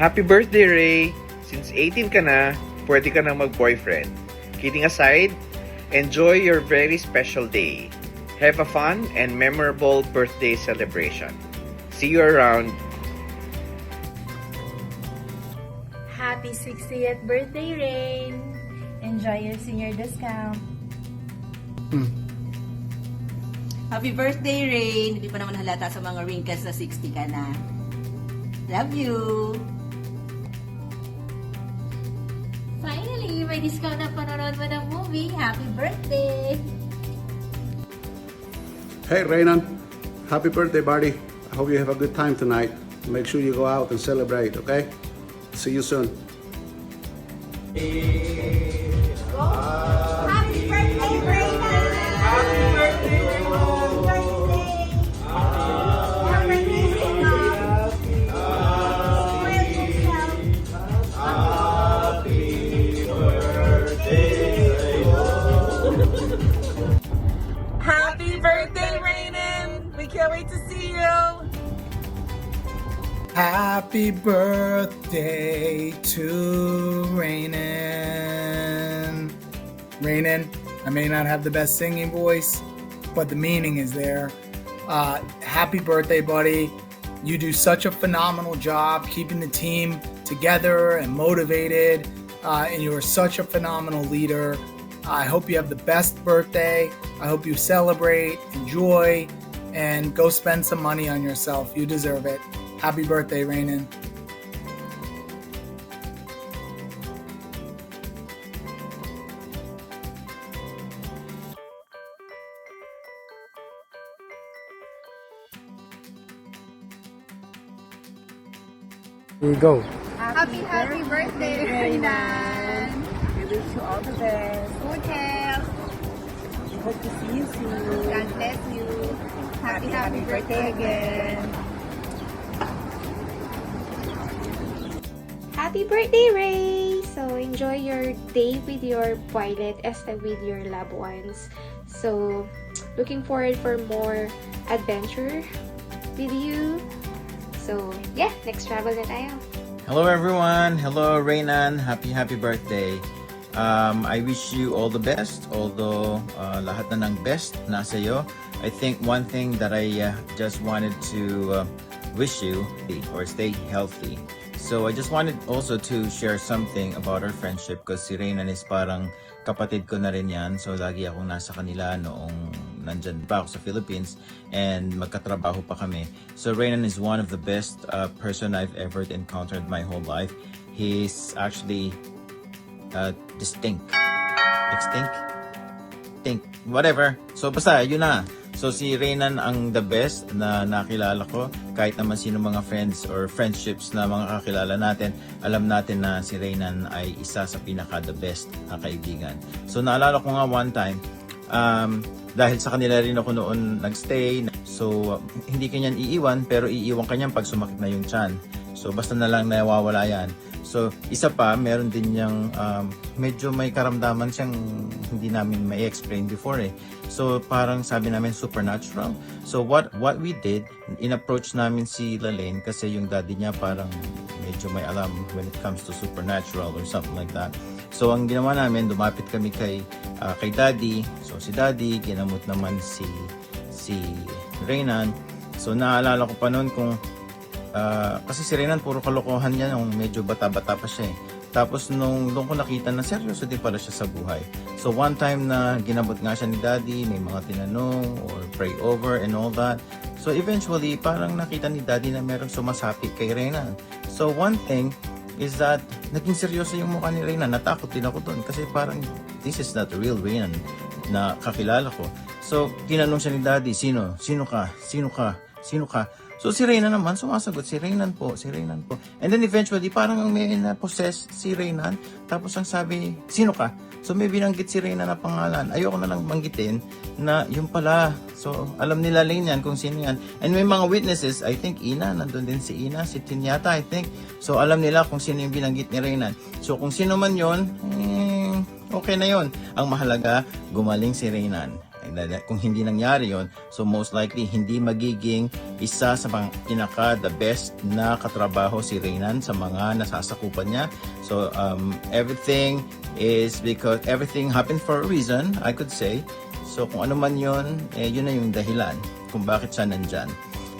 Happy birthday, Ray! Since 18 ka na, pwede ka na mag-boyfriend. Kidding aside, enjoy your very special day. Have a fun and memorable birthday celebration. See you around. Happy 60th birthday, Rain! Enjoy your senior discount. Happy birthday, Rain! Hindi pa naman halata sa mga wrinkles na 60 ka na. Love you! May discount na panonood mo ng movie. Happy birthday! Hey, Raynon. Happy birthday, buddy. I hope you have a good time tonight. Make sure you go out and celebrate, okay? See you soon. Happy Happy birthday to Rainan. Rainan, I may not have the best singing voice, but the meaning is there. Uh, happy birthday, buddy. You do such a phenomenal job keeping the team together and motivated, uh, and you are such a phenomenal leader. I hope you have the best birthday. I hope you celebrate, enjoy, and go spend some money on yourself. You deserve it. Happy birthday, Rainin. Here you go. Happy, happy birthday, Brayden! We wish you all the best. Good health. We hope to see you soon. God bless you. Happy, happy birthday again. Happy birthday, Ray! So, enjoy your day with your Violet as with your loved ones. So, looking forward for more adventure with you. So, yeah, next travel na tayo. Hello everyone. Hello Reynan. Happy happy birthday. Um, I wish you all the best. Although uh, lahat na ng best nasa iyo. I think one thing that I uh, just wanted to uh, wish you or stay healthy. So I just wanted also to share something about our friendship because si Reynan is parang kapatid ko na rin yan. So lagi akong nasa kanila noong nandyan pa ako sa Philippines and magkatrabaho pa kami. So Reynan is one of the best uh, person I've ever encountered my whole life. He's actually uh, distinct. Extinct? Think. Whatever. So basta, yun na. So si Reynan ang the best na nakilala ko. Kahit naman sino mga friends or friendships na mga kakilala natin, alam natin na si Reynan ay isa sa pinaka the best na kaibigan. So naalala ko nga one time, um, dahil sa kanila rin ako noon nagstay. So hindi kanyan iiwan pero iiwan kanyan pag sumakit na yung chan. So basta na lang nawawala yan. So, isa pa, meron din niyang um, medyo may karamdaman siyang hindi namin may explain before eh. So, parang sabi namin supernatural. So, what what we did, in-approach namin si Lalaine kasi yung daddy niya parang medyo may alam when it comes to supernatural or something like that. So, ang ginawa namin, lumapit kami kay ah, kay daddy. So, si daddy, ginamot naman si si Reynan. So, naalala ko pa noon kung Ah, kasi si Renan puro kalokohan niya nung medyo bata-bata pa siya eh. Tapos nung doon ko nakita na seryoso din pala siya sa buhay. So one time na ginabot nga siya ni daddy, may mga tinanong or pray over and all that. So eventually parang nakita ni daddy na merong sumasapit kay Renan. So one thing is that naging seryoso yung mukha ni Renan. Natakot din ako doon kasi parang this is not real Renan na kakilala ko. So tinanong siya ni daddy, sino? Sino ka? Sino ka? Sino ka? So si Reynan naman sumasagot, si Reynan po, si Reynan po. And then eventually parang may na-possess si Reynan. Tapos ang sabi, sino ka? So may binanggit si Reynan na pangalan. Ayoko na lang banggitin na yung pala. So alam nila Lane yan kung sino yan. And may mga witnesses, I think Ina, nandun din si Ina, si Tinyata, I think. So alam nila kung sino yung binanggit ni Reynan. So kung sino man yon, eh, okay na yon. Ang mahalaga, gumaling si Reynan. Kung hindi nangyari yon, so most likely hindi magiging isa sa mga pinaka the best na katrabaho si Reynan sa mga nasasakupan niya. So um, everything is because everything happened for a reason, I could say. So kung ano man yon, eh, yun na yung dahilan kung bakit siya nandyan.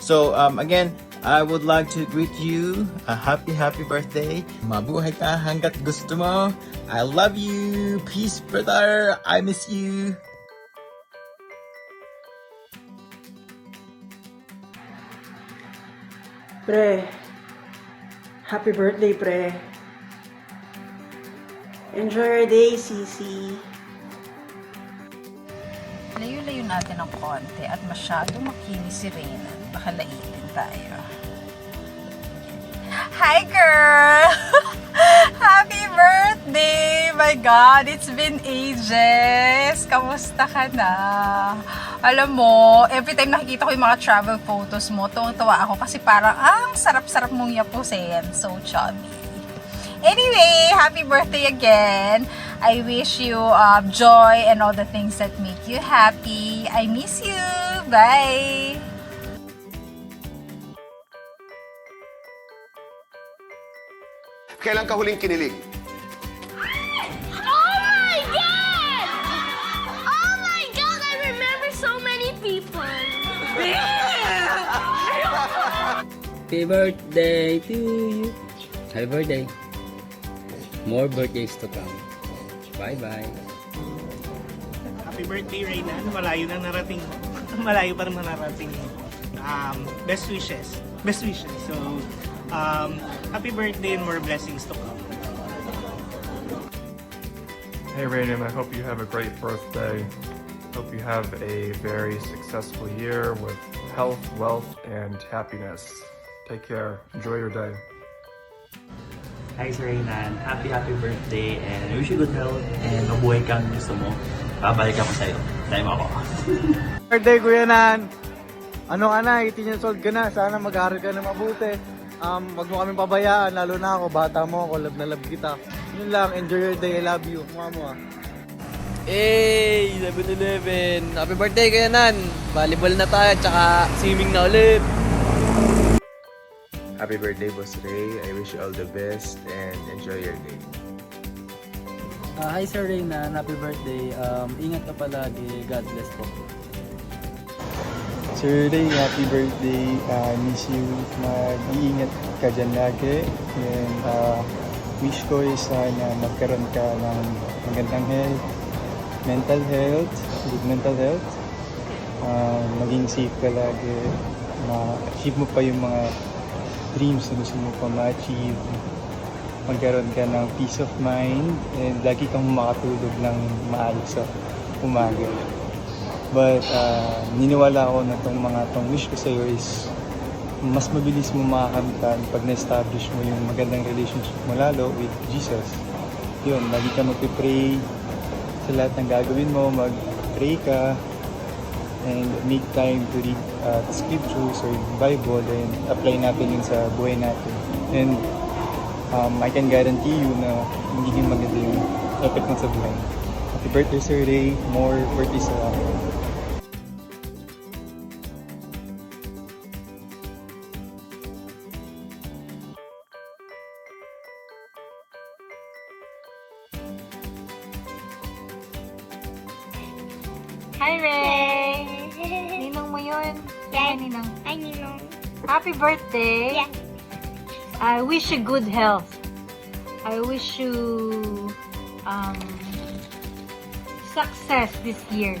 So um, again, I would like to greet you a happy, happy birthday. Mabuhay ka hanggat gusto mo. I love you. Peace, brother. I miss you. Pre, happy birthday, pre. Enjoy your day, Sisi. Layo-layo natin ng konti at masyado makinis si Reynan. Baka laitin tayo. Hi, girl! Happy birthday! My God, it's been ages! Kamusta ka na? Alam mo, every time nakikita ko yung mga travel photos mo, tuwang-tuwa ako kasi parang ang sarap-sarap mong yapusin. So chubby. Anyway, happy birthday again. I wish you uh, joy and all the things that make you happy. I miss you. Bye. Kailan ka huling kinilig? Happy birthday to you. Happy birthday. More birthdays to come. Bye-bye. Happy birthday, Reynan. Malayo na narating mo. Malayo pa naman narating mo. Um, best wishes. Best wishes. So, um, happy birthday and more blessings to come. Hey Raymond, I hope you have a great birthday. Hope you have a very successful year with health, wealth, and happiness. Take care. Enjoy your day. Hi Sir Reynan, happy happy birthday and I wish you good health and mabuhay kang gusto mo. Babalik ako sa'yo. Time ako. Birthday Kuya Nan! Ano ka na, 18 years old ka na, sana mag-aaral ka na mabuti. Um, wag mo kaming pabayaan, lalo na ako, bata mo ako, love na love kita. Yun lang, enjoy your day, I love you. Mukha mo ah. Hey! 7-Eleven! Happy birthday Kuya Nan! Volleyball na tayo, tsaka swimming na ulit! Happy birthday, Boss Ray. I wish you all the best and enjoy your day. Ah, hi Sir Reynan, happy birthday. Um, ingat ka palagi. God bless po. Sir Ray, happy birthday. I miss you. Mag-iingat ka dyan lagi. And uh, wish ko is sana magkaroon ka ng magandang health, mental health, good mental health. Uh, maging safe ka lagi. Ma-achieve mo pa yung mga dreams na gusto mo pa ma-achieve. Magkaroon ka ng peace of mind and lagi kang makatulog ng maayos sa umaga. But uh, niniwala ako na tong mga tong wish ko sa'yo is mas mabilis mo makakamtan pag na-establish mo yung magandang relationship mo lalo with Jesus. Yun, lagi ka magpipray sa lahat ng gagawin mo, mag-pray ka and make time to read uh, the scriptures or yung Bible and apply natin yun sa buhay natin. And um, I can guarantee you na magiging maganda yung effect mo sa buhay. Happy birthday, Sir Ray. More birthdays sa Hi, Ray! Ninong mo yun? Yes. Ninong. Hi, Ninong. Happy birthday! Yes. I wish you good health. I wish you um, success this year.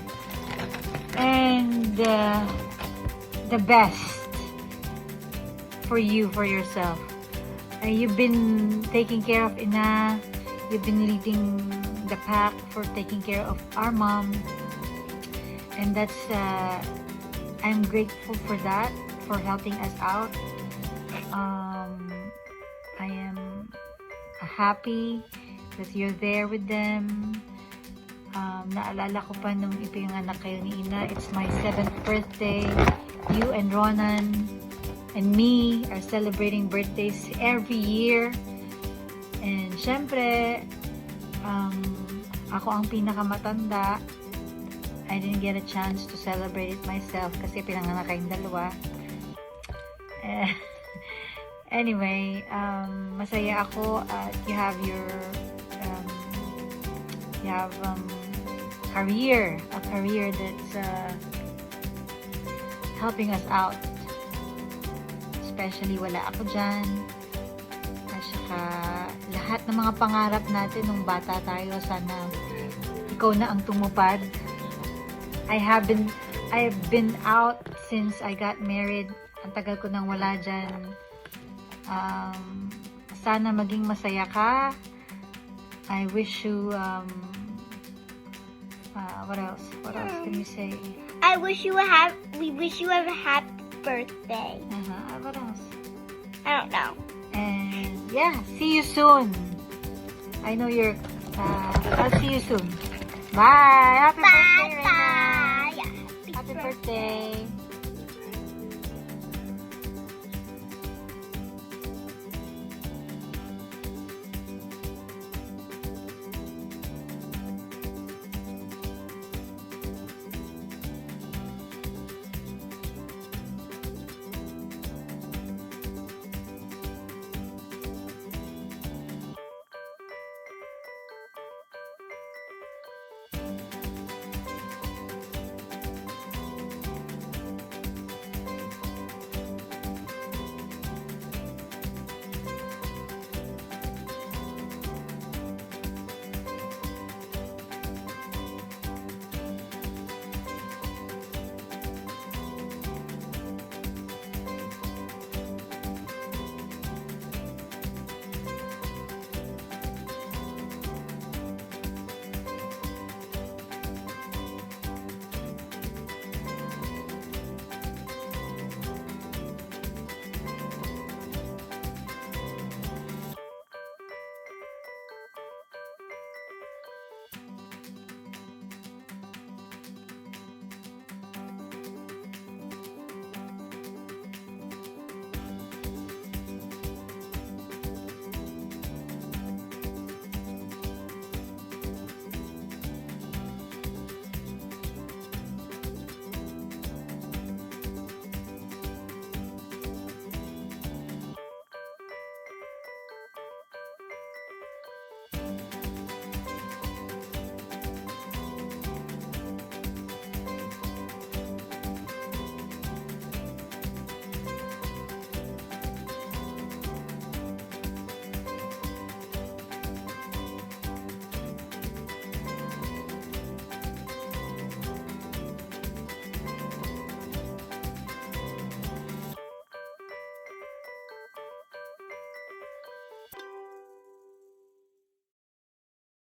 And uh, the best for you, for yourself. Uh, you've been taking care of Ina. You've been leading the pack for taking care of our mom. And that's, uh, I'm grateful for that, for helping us out. Um, I am happy that you're there with them. Um, naalala ko pa nung ipinanganak kayo ni Ina, it's my seventh birthday. You and Ronan and me are celebrating birthdays every year. And syempre, um, ako ang pinakamatanda. I didn't get a chance to celebrate it myself kasi pinanganak kayong dalawa. Eh, anyway, um, masaya ako at you have your um, you have um, career, a career that's uh, helping us out. Especially wala ako dyan. At saka lahat ng mga pangarap natin nung bata tayo, sana ikaw na ang tumupad. I have been, I've been out since I got married. Ang tagal ko nang wala dyan. Um, sana maging masaya ka. I wish you, um, uh, what else? What else can you say? I wish you a have. We wish you a happy birthday. Uh-huh. What else? I don't know. And yeah, see you soon. I know you're, uh, I'll see you soon. Bye! Happy birthday, Reina! Happy birthday!